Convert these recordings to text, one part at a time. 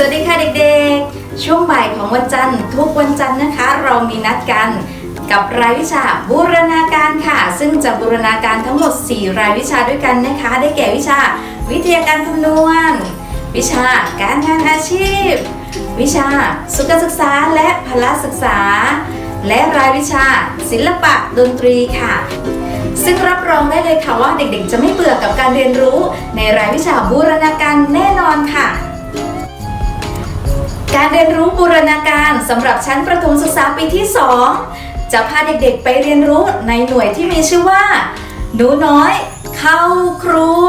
สวัสดีค่ะเด็กๆ ช่วงบ่ายของวันจันทร์ทุกวันจันทร์นะคะ เรามีนัดกันกับรายวิชาบูรณาการค่ะ ซึ่งจะบูรณาการทั้งหมด 4 รายวิชาด้วยกันนะคะ ได้แก่วิชา วิทยาการคำนวณ วิชาการงานอาชีพ วิชาสุขศึกษาและพละศึกษา และรายวิชา ศิลปะดนตรีค่ะซึ่งรับรองได้เลยค่ะว่าเด็กๆ จะไม่เบื่อกับการเรียนรู้ในรายวิชาบูรณาการแน่นอนค่ะ รเรียนรู้บูรณาการสำหรับชั้นประถมศึกษาปีที่ 2 จะพาเด็กๆไปเรียนรู้ในหน่วยที่มีชื่อว่า หนูน้อย เข้าครัว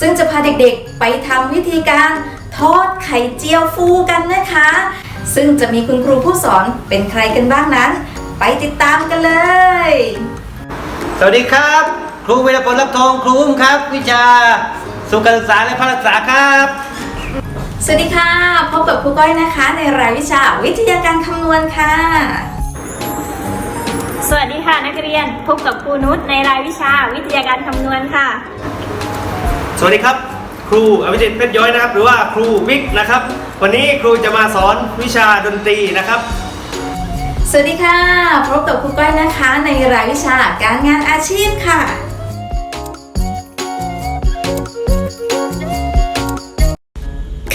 ซึ่งจะพาเด็กๆไปทำวิธีการทอดไข่เจียวฟูกันนะคะ ซึ่งจะมีคุณครูผู้สอนเป็นใครกันบ้างนั้น ไปติดตามกันเลย สวัสดีครับ ครูวีรพลรับทองครูอุ้มครับ วิชา สุขศึกษาและพละศึกษาครับ สวัสดีค่ะ พบกับค รูก้อยนะคะ ในรายวิชาวิทยาการคำนวณค่ะ สวัสดีค่ะนักเรียนพบกับครูนุชในรายวิชาวิทยาการคำนวณค่ะ สวัสดีครับ ครูอภิเดชเพชรย้อยนะครับ หรือว่าครูวิกนะครับ วันนี้ครูจะมาสอนวิชาดนตรีนะครับ สวัสดีค่ะพบกับครูก้อยนะคะ ในรายวิชาการงานอาชีพค่ะ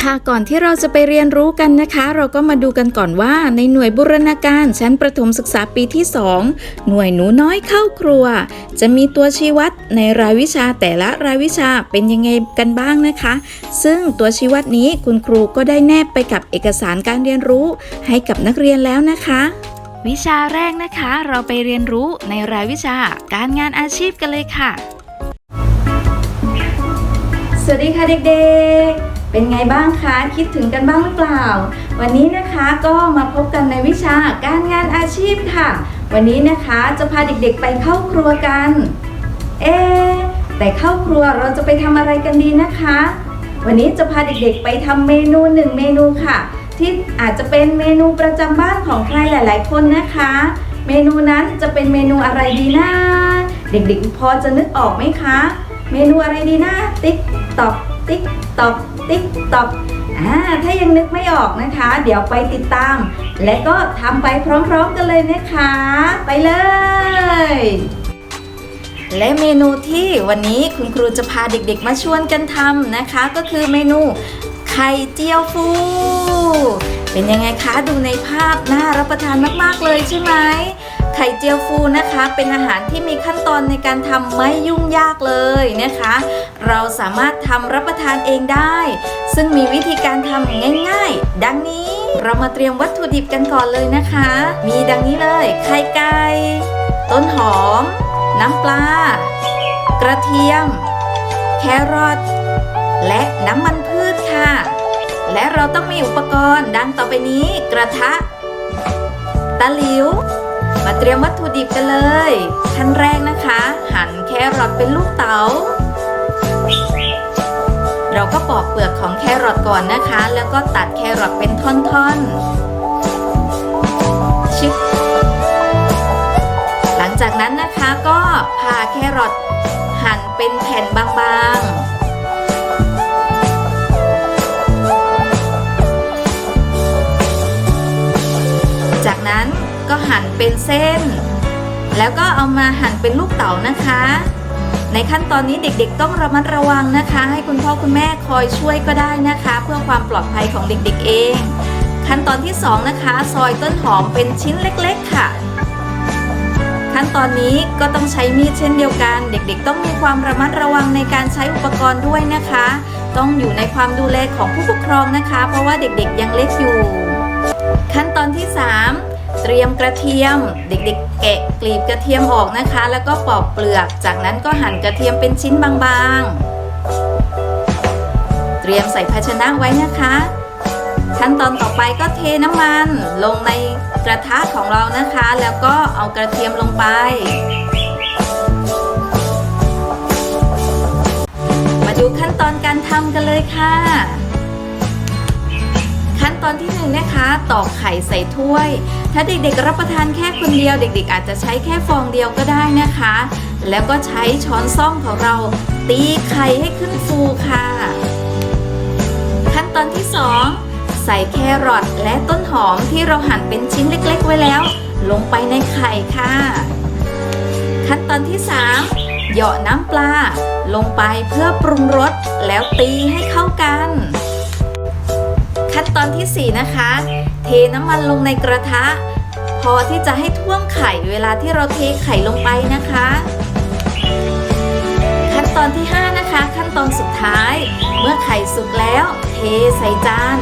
ค่ะก่อนที่เราจะไปเรียนรู้กันนะคะ เราก็มาดูกันก่อนว่า ในหน่วยบูรณาการชั้นประถมศึกษาปีที่ 2 หน่วยหนูน้อยเข้าครัว จะมีตัวชี้วัดในรายวิชาแต่ละรายวิชาเป็นยังไงกันบ้างนะคะ ซึ่งตัวชี้วัดนี้คุณครูก็ได้แนบไปกับเอกสารการเรียนรู้ให้กับนักเรียนแล้วนะคะวิชาแรกนะคะเราไปเรียนรู้ในรายวิชาการงานอาชีพกันเลยค่ะ สวัสดีค่ะเด็กๆ เป็นไงบ้างคะคิดถึงกันบ้างหรือเปล่า วันนี้นะคะก็มาพบกันในวิชาการงานอาชีพค่ะ วันนี้นะคะจะพาเด็กๆไปเข้าครัวกัน เอ๊แต่เข้าครัวเราจะไปทำอะไรกันดีนะคะ วันนี้จะพาเด็กๆไปทำเมนูหนึ่งเมนูค่ะ ที่อาจจะเป็นเมนูประจำบ้านของใครหลาย ๆ คนนะคะ เมนูนั้นจะเป็นเมนูอะไรดีนะเด็กๆพอจะนึกออกไหมคะ เมนูอะไรดีนะติ๊กตอกติ๊กตอก ติ๊กต็อกอ่าถ้ายังนึกไม่ออกนะคะ เดี๋ยวไปติดตาม และก็ทำไปพร้อมๆกันเลยนะคะ ไปเลย และเมนูที่วันนี้คุณครูจะพาเด็กๆ มาชวนกันทำนะคะ ก็คือเมนูไข่เจียวฟูเป็นยังไงคะดูในภาพน่ารับประทานมากๆเลยใช่ไหม ไข่เจียวฟูนะคะ เป็นอาหารที่มีขั้นตอนในการทำไม่ยุ่งยากเลยนะคะ เราสามารถทำรับประทานเองได้ ซึ่งมีวิธีการทำง่าย ๆ ดังนี้เรามาเตรียมวัตถุดิบกันก่อนเลยนะคะ มีดังนี้เลย ไข่ไก่ต้นหอม น้ำปลา กระเทียม แครอทและน้ำมันพืชค่ะ และเราต้องมีอุปกรณ์ดังต่อไปนี้ กระทะ ตะหลิว มาเตรียมวัตถุดิบกันเลย ขั้นแรกนะคะ หั่นแครอทเป็นลูกเต๋า เราก็ปอกเปลือกของแครอทก่อนนะคะ แล้วก็ตัดแครอทเป็นท่อนๆ ชิบหลังจากนั้นนะคะก็ผ่าแครอทหั่นเป็นแผ่นบางๆจากนั้น ก็หั่นเป็นเส้น แล้วก็เอามาหั่นเป็นลูกเต๋านะคะ ในขั้นตอนนี้เด็กๆ ต้องระมัดระวังนะคะ ให้คุณพ่อคุณแม่คอยช่วยก็ได้นะคะ เพื่อความปลอดภัยของเด็กๆเอง ขั้นตอนที่สองนะคะ ซอยต้นหอมเป็นชิ้นเล็ก ๆ ค่ะขั้นตอนนี้ก็ต้องใช้มีดเช่นเดียวกัน เด็กๆ ต้องมีความระมัดระวังในการใช้อุปกรณ์ด้วยนะคะ ต้องอยู่ในความดูแลของผู้ปกครองนะคะ เพราะว่าเด็กๆยังเล็กอยู่ ขั้นตอนที่ 3 เตรียมกระเทียม เด็กๆ แกะกลีบกระเทียมออกนะคะ แล้วก็ปอกเปลือก จากนั้นก็หั่นกระเทียมเป็นชิ้นบางๆ เตรียมใส่ภาชนะไว้นะคะ ขั้นตอนต่อไปก็เทน้ำมันลงในกระทะของเรานะคะ แล้วก็เอากระเทียมลงไปมาดูขั้นตอนการทำกันเลยค่ะ ขั้นตอนที่หนึ่งนะคะตอกไข่ใส่ถ้วย ถ้าเด็กๆรับประทานแค่คนเดียว เด็กๆ อาจจะใช้แค่ฟองเดียวก็ได้นะคะ แล้วก็ใช้ช้อนซ่อมของเรา ตีไข่ให้ขึ้นฟูค่ะ ขั้นตอนที่สองใส่แครอทและต้นหอมที่เราหั่นเป็นชิ้นเล็กๆ ไว้แล้ว ลงไปในไข่ค่ะ ขั้นตอนที่ 3 เหยาะน้ำปลา ลงไปเพื่อปรุงรสแล้วตีให้เข้ากัน ขั้นตอนทีสี่ 4 นะคะ เทน้ำมันลงในกระทะ พอที่จะให้ท่วมไข่เวลาที่เราเทไข่ลงไปนะคะ ขั้นตอนที่ 5 นะคะ ขั้นตอนสุดท้าย เมื่อไข่สุกแล้ว เทใส่จาน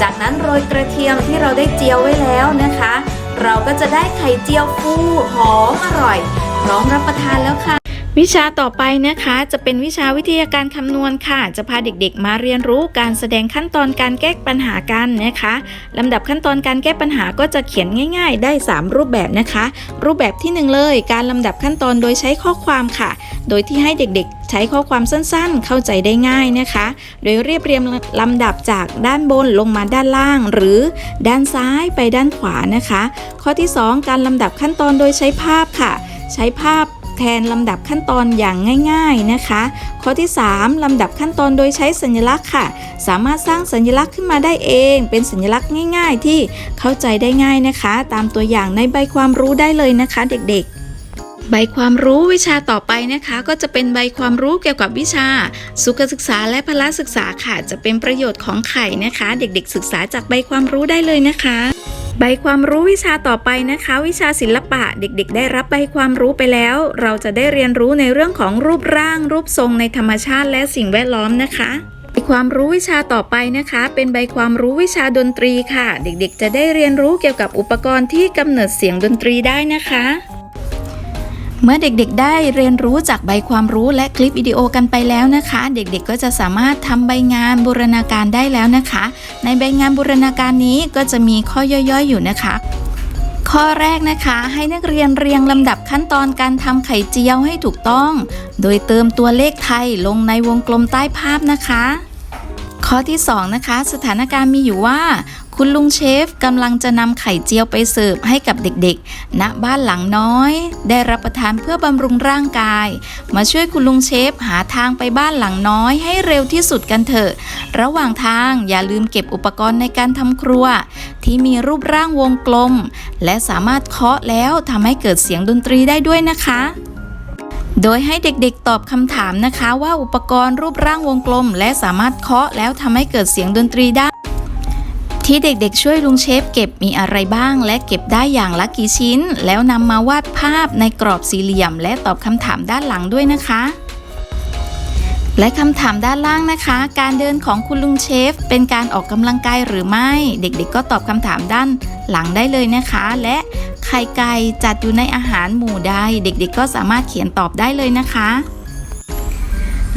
จากนั้นโรยกระเทียมที่เราได้เจียวไว้แล้วนะคะ เราก็จะได้ไข่เจียวฟูหอมอร่อย พร้อมรับประทานแล้วค่ะ วิชาต่อไปนะคะจะเป็นวิชาวิทยาการคำนวณค่ะ จะพาเด็กๆ มาเรียนรู้การแสดงขั้นตอนการแก้ปัญหากันนะคะลำดับขั้นตอนการแก้ปัญหาก็จะเขียนง่าย ๆ ได้ 3 รูปแบบนะคะ รูปแบบที่ 1 เลย การลำดับขั้นตอนโดยใช้ข้อความค่ะ โดยที่ให้เด็กๆ ใช้ข้อความสั้นๆ เข้าใจได้ง่ายนะคะ โดยเรียบเรียงลำดับจากด้านบนลงมาด้านล่าง หรือด้านซ้ายไปด้านขวานะคะ ข้อที่ 2 การลำดับขั้นตอนโดยใช้ภาพค่ะ ใช้ภาพ แทนลำดับขั้นตอนอย่างง่าย ๆนะคะ ข้อที่ 3 ลำดับขั้นตอนโดยใช้สัญลักษณ์ค่ะ สามารถสร้างสัญลักษณ์ขึ้นมาได้เอง เป็นสัญลักษณ์ง่าย ๆ ที่เข้าใจได้ง่ายนะคะ ตามตัวอย่างในใบความรู้ได้เลยนะคะเด็กๆใบความรู้วิชาต่อไปนะคะ ก็จะเป็นใบความรู้เกี่ยวกับวิชา สุขศึกษาและพละศึกษาค่ะ จะเป็นประโยชน์ของไข่นะคะ เด็กๆ ศึกษาจากใบความรู้ได้เลยนะคะ ใบความรู้วิชาต่อไปนะคะ วิชาศิลปะเด็กๆ ได้รับใบความรู้ไปแล้ว เราจะได้เรียนรู้ในเรื่องของรูปร่าง รูปทรงในธรรมชาติและสิ่งแวดล้อมนะคะใบความรู้วิชาต่อไปนะคะ เป็นใบความรู้วิชาดนตรีค่ะ เด็กๆ จะได้เรียนรู้เกี่ยวกับอุปกรณ์ที่กำเนิดเสียงดนตรีได้นะคะ เมื่อเด็กๆ ได้เรียนรู้จากใบความรู้และคลิปวิดีโอกันไปแล้วนะคะ เด็กๆ ก็จะสามารถทำใบงานบูรณาการได้แล้วนะคะ ในใบงานบูรณาการนี้ก็จะมีข้อย่อยๆ อยู่นะคะ ข้อแรกนะคะให้นักเรียนเรียงลำดับขั้นตอนการทำไข่เจียวให้ถูกต้อง โดยเติมตัวเลขไทยลงในวงกลมใต้ภาพนะคะ ข้อที่ 2 นะคะ สถานการณ์มีอยู่ว่า คุณลุงเชฟกำลังจะนำไข่เจียวไปเสิร์ฟให้กับเด็กๆ ณ บ้านหลังน้อย ได้รับประทานเพื่อบำรุงร่างกาย มาช่วยคุณลุงเชฟหาทางไปบ้านหลังน้อยให้เร็วที่สุดกันเถอะ ระหว่างทางอย่าลืมเก็บอุปกรณ์ในการทำครัว ที่มีรูปร่างวงกลม และสามารถเคาะแล้วทำให้เกิดเสียงดนตรีได้ด้วยนะคะโดยให้เด็กๆตอบคำถามนะคะ ว่าอุปกรณ์รูปร่างวงกลม และสามารถเคาะแล้วทำให้เกิดเสียงดนตรีได้ ที่เด็กๆช่วยลุงเชฟเก็บมีอะไรบ้าง และเก็บได้อย่างละกี่ชิ้น แล้วนำมาวาดภาพในกรอบสี่เหลี่ยม และตอบคำถามด้านหลังด้วยนะคะ และคำถามด้านล่างนะคะ การเดินของคุณลุงเชฟ เป็นการออกกำลังกายหรือไม่ เด็กๆ ก็ตอบคำถามด้านหลังได้เลยนะคะ และไข่ไก่จัดอยู่ในอาหารหมู่ใดเด็กๆ ก็สามารถเขียนตอบได้เลยนะคะ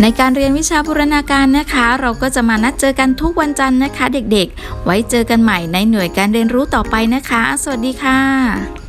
ในการเรียนวิชาบูรณาการนะคะ เราก็จะมานัดเจอกันทุกวันจันทร์นะคะ เด็กๆ ไว้เจอกันใหม่ในหน่วยการเรียนรู้ต่อไปนะคะ สวัสดีค่ะ